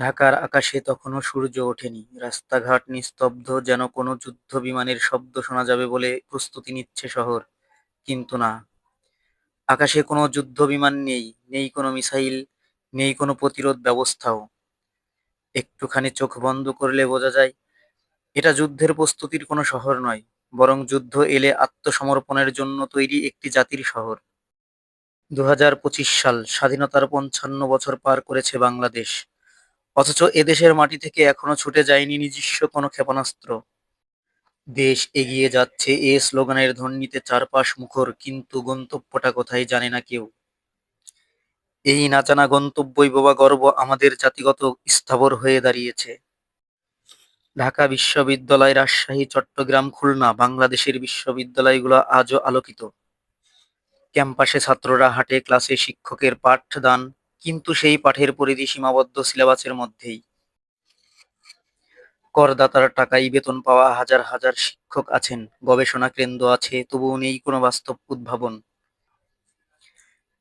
ঢাকার আকাশে তখনো সূর্য ওঠেনি, রাস্তাঘাট নিস্তব্ধ, যেন কোনো যুদ্ধবিমানের শব্দ শোনা যাবে বলে প্রস্তুতি নিচ্ছে শহর। কিন্তু না, আকাশে কোনো যুদ্ধবিমান নেই, নেই কোনো মিসাইল, নেই কোনো প্রতিরোধ ব্যবস্থাও। একটুখানি চোখ বন্ধ করলে বোঝা যায়, এটা যুদ্ধের প্রস্তুতির কোনো শহর নয়, বরং যুদ্ধ এলে আত্মসমর্পণের জন্য তৈরি একটি জাতির শহর। দু হাজার পঁচিশ সাল, স্বাধীনতার পঞ্চান্ন বছর পার করেছে বাংলাদেশ, অথচ এদেশের মাটি থেকে এখনও ছুটে যায়নি নিজস্ব কোনো ক্ষেপণাস্ত্র। দেশ এগিয়ে যাচ্ছে এ স্লোগানের ধ্বনিতে চারপাশ মুখর, কিন্তু গন্তব্যটা কোথায় জানে না কেউ। এই নাচানা গন্তব্যই বোবা গর্ব আমাদের জাতিগত স্থাবর হয়ে দাঁড়িয়েছে। ঢাকা বিশ্ববিদ্যালয়, রাজশাহী, চট্টগ্রাম, খুলনা, বাংলাদেশের বিশ্ববিদ্যালয়গুলো আজও আলোকিত। ক্যাম্পাসে ছাত্ররা হাঁটে, ক্লাসে শিক্ষকের পাঠদান, কিন্তু সেই পাঠের পরিধি সীমাবদ্ধ সিলেবাসের মধ্যেই। করদাতার টাকায় বেতন পাওয়া হাজার হাজার শিক্ষক আছেন, গবেষণা কেন্দ্র আছে, তবুও নেই কোনো বাস্তব উদ্ভাবন।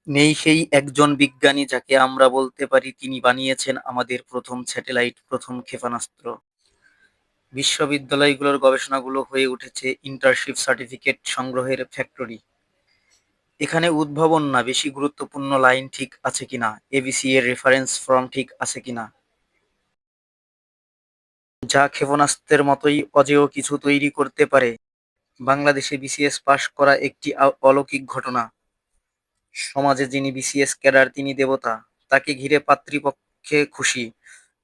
নেই সেই একজন বিজ্ঞানী যাকে আমরা বলতে পারি তিনি বানিয়েছেন আমাদের প্রথম স্যাটেলাইট, প্রথম ক্ষেপণাস্ত্র। বিশ্ববিদ্যালয়গুলোর গবেষণাগুলো হয়ে উঠেছে ইন্টার্নশিপ সার্টিফিকেট সংগ্রহের ফ্যাক্টরি। এখানে উদ্ভাবন না, বেশি গুরুত্বপূর্ণ লাইন ঠিক আছে কিনা, এবিসি এর রেফারেন্স ফর্ম ঠিক আছে কিনা। যা ক্ষেপণাস্ত্রের মতোই অজেয় কিছু তৈরি করতে পারে। বাংলাদেশে বিসিএস পাস করা একটি অলৌকিক ঘটনা। সমাজে যিনি বিসিএস ক্যাডার তিনি দেবতা, তাকে ঘিরে পাত্রীপক্ষে খুশি,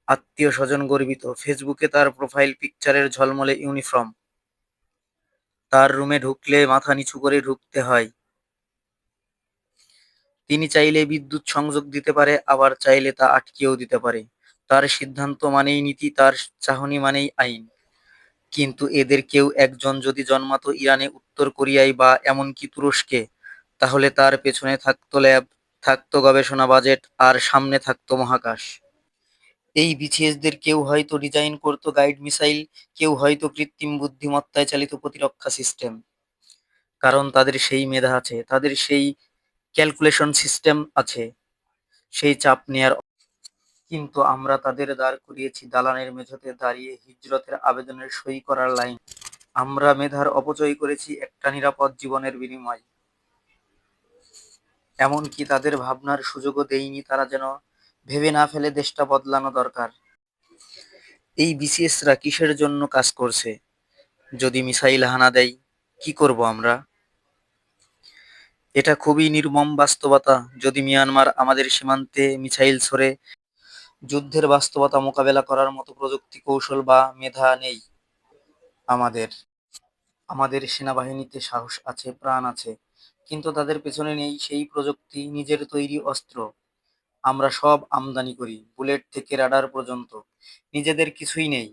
আত্মীয়-স্বজন গর্বিত, ফেসবুকে তার প্রোফাইল পিকচারের ঝলমলে ইউনিফর্ম। তার রুমে ঢুকলে মাথা নিচু করে ঢুকতে হয়। তিনি চাইলে বিদ্যুৎ সংযোগ দিতে পারে, আবার চাইলে তা আটকেও দিতে পারে। তার সিদ্ধান্ত মানেই নীতি, তার চাহনি মানেই আইন। কিন্তু এদের কেউ একজন যদি জন্মাতো ইরানে, উত্তর কোরিয়ায় বা এমনকি তুরস্কে, তাহলে তার পেছনে থাকতো ল্যাব, থাকতো গবেষণা বাজেট, আর সামনে থাকতো মহাকাশ। এই বিসিএসদের কেউ হয়তো ডিজাইন করতো গাইড মিসাইল, কেউ হয়তো কৃত্রিম বুদ্ধিমত্তায় চালিত প্রতিরক্ষা সিস্টেম। কারণ তাদের সেই মেধা আছে, তাদের সেই ক্যালকুলেশন সিস্টেম আছে, সেই চাপ নেয়ার কিন্তু আমরা তাদের দাঁড় করিয়েছি দালানের মেঝেতে দাঁড়িয়ে হিজরতের আবেদনের সই করার লাইন আমরা মেধার অপচয় করেছি একটা নিরাপদ জীবনের বিনিময়ে। এমনকি তাদের ভাবনার সুযোগও দেইনি তারা যেন ভেবে না ফেলে দেশটা বদলানো দরকার। এই বিসিএসরা কিসের জন্য কাজ করছে? যদি মিসাইল হানা দেয়, কি করব আমরা? এটা খুবই নির্মম বাস্তবতা। যদি মিয়ানমার আমাদের সীমান্তে মিসাইল ছোড়ে, যুদ্ধের বাস্তবতা মোকাবেলা করার মতো প্রযুক্তি কৌশল বা মেধা নেই আমাদের। আমাদের সেনাবাহিনীতে সাহস আছে, প্রাণ আছে, কিন্তু তাদের পেছনে নেই সেই প্রযুক্তি, নিজের তৈরি অস্ত্র। আমরা সব আমদানি করি, বুলেট থেকে রাডার পর্যন্ত, নিজেদের কিছুই নেই।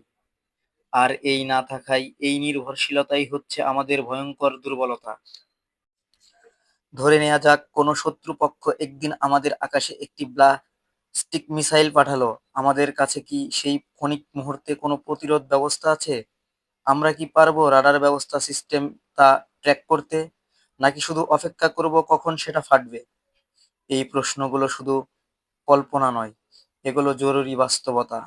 আর এই না থাকাই, এই নির্ভরশীলতাই হচ্ছে আমাদের ভয়ঙ্কর দুর্বলতা। ধরে নেওয়া যাক, কোনো শত্রুপক্ষ একদিন আমাদের আকাশে একটি ব্যালিস্টিক মিসাইল পাঠালো, আমাদের কাছে কি সেই ক্ষণিক মুহূর্তে কোনো প্রতিরোধ ব্যবস্থা আছে? আমরা কি পারব রাডার ব্যবস্থা, সিস্টেম তা ট্র্যাক করতে? নাকি শুধু অপেক্ষা করব কখন সেটা ফাটবে? এই প্রশ্নগুলো শুধু কল্পনা নয়, এগুলো জরুরি বাস্তবতা।